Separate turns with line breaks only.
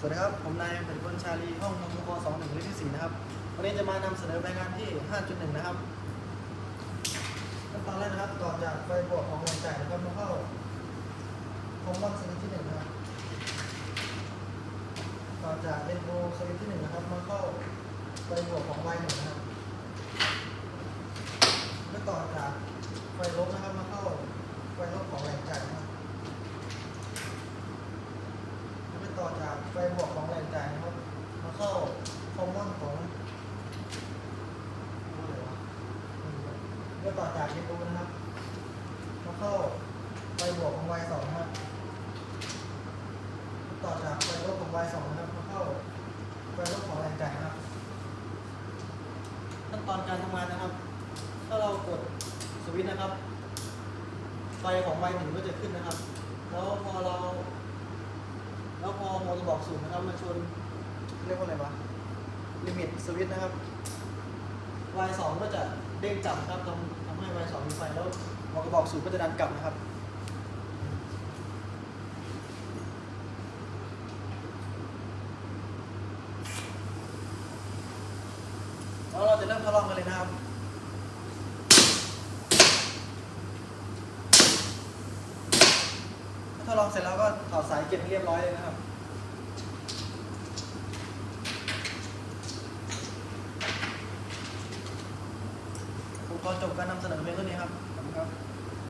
สวัสดีครับ ผมนายปฏิพลชาลีห้องมกสองหนึ่งเลขที่สี่นะครับ วันนี้จะมานำเสนอรายงานที่ 5.1 นะครับขั้นตอนแรกนะครับ ต่อจากไฟบวกของแรงจ่ายนะครับมาเข้าคอมมอนสวิตช์ที่หนึ่งนะครับ ต่อจากเรนโบว์สวิตช์ที่หนึ่งนะครับมาเข้าไฟบวกของไวหนึ่งนะครับแล้วต่อจากไฟลบนะครับมาเข้าไฟลบของแรงจ่ายนะครับ แล้วไปต่อจากไฟบวกของแรงจ่ายนะครับ มาเข้าคอ มมอนของอะไรวะแล้วต่อจากเรนโบว์นะครับมาเข้าไฟบวกของ y สองนะครับต่อจากไฟลบของ y สองนะครับมาเข้าไฟลบของแรงจ่ายนะครับขั้นตอนการทำงานนะครับ ถ้าเรากดสวิตช์นะครับ ไฟของ y หนึ่งก็จะขึ้นนะครับ แล้วพอเรา แล้วพอโมอเตอร์บอกศูนย์นะครับมันชนเรียกว่าอะไรวะ ลิมิตสวิตนะครับ y สองก็จะเด้งกลับครับทำทำให้ y สองมีไฟแล้วมอเตอร์บอกศูนย์ก็จะดันกลับนะครับแล้วเราจะเริ่มทดลองกันเลยนะครับถ้าทดลองเสร็จแล้วก็ถอดสายเก็บให้เรียบร้อยเลยนะครับ ก็จบการนำเสนอเพียงเท่านี้ครับขอบคุณครับ